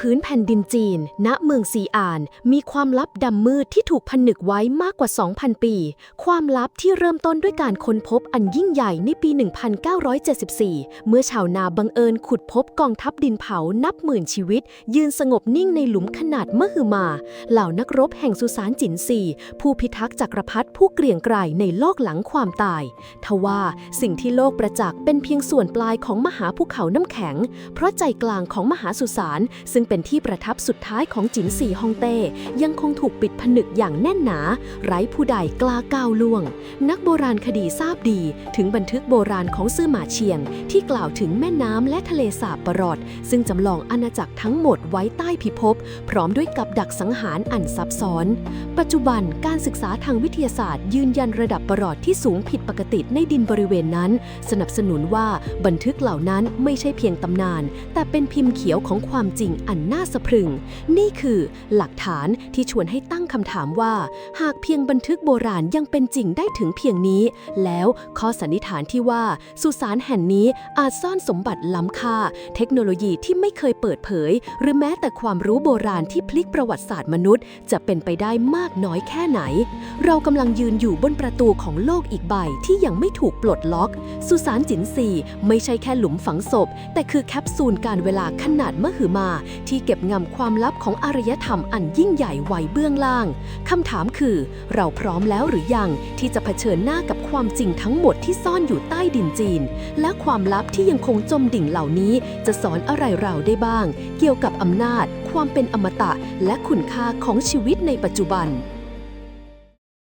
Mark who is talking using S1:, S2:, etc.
S1: พื้นแผ่นดินจีน ณ เมืองซีอาน มีความลับดำมืดที่ถูกผนึกไว้มากกว่า 2,000 ปี ความลับที่เริ่มต้นด้วยการค้นพบอันยิ่งใหญ่ในปี 1974 เมื่อชาวนาบังเอิญขุดพบกองทัพดินเผานับหมื่นชีวิต ยืนสงบนิ่งในหลุมขนาดมหึมา เหล่านักรบแห่งสุสานจินซี ผู้พิทักษ์จักรพรรดิผู้เกรียงไกรในโลกหลังความตาย ทว่าสิ่งที่โลกประจักษ์เป็นเพียงส่วนปลายของมหาภูเขาน้ำแข็ง เพราะใจกลางของมหาสุสานซึ่งเป็นที่ประทับสุดท้ายของจินซีฮองเต้ ยังคงถูกปิดผนึกอย่างแน่นหนา ไร้ผู้ใดกล้าก้าวล่วง นักโบราณคดีทราบดี ถึงบันทึกโบราณของซื่อหมาเชียง ที่กล่าวถึงแม่น้ำและทะเลสาบประหลอด ซึ่งจำลองอาณาจักรทั้งหมดไว้ใต้พิภพ พร้อมด้วยกับดักสังหารอันซับซ้อน ปัจจุบันการศึกษาทางวิทยาศาสตร์ ยืนยันระดับประหลอดที่สูงผิดปกติในดินบริเวณนั้น สนับสนุนว่าบันทึกเหล่านั้นไม่ใช่เพียงตำนาน แต่เป็นพิมพ์เขียวของความจริงอันน่าสะพรึง นี่คือหลักฐานที่ชวนให้ตั้งคำถามว่า หากเพียงบันทึกโบราณยังเป็นจริงได้ถึงเพียงนี้ แล้วข้อสันนิษฐานที่ว่า สุสานแห่งนี้อาจซ่อนสมบัติล้ำค่า เทคโนโลยีที่ไม่เคยเปิดเผย หรือแม้แต่ความรู้โบราณที่พลิกประวัติศาสตร์มนุษย์ จะเป็นไปได้มากน้อยแค่ไหน เรากำลังยืนอยู่บนประตูของโลกอีกใบที่ยังไม่ถูกปลดล็อก สุสานจินซีไม่ใช่แค่หลุมฝังศพ แต่คือแคปซูลการเวลาขนาดมหึมาที่เก็บงำความลับของอารยธรรมอันยิ่งใหญ่ไว้เบื้องล่าง คำถามคือ เราพร้อมแล้วหรือยังที่จะเผชิญหน้ากับความจริงทั้งหมดที่ซ่อนอยู่ใต้ดินจีน และความลับที่ยังคงจมดิ่งเหล่านี้ จะสอนอะไรเราได้บ้าง เกี่ยวกับอำนาจ ความเป็นอมตะ และคุณค่าของชีวิตในปัจจุบัน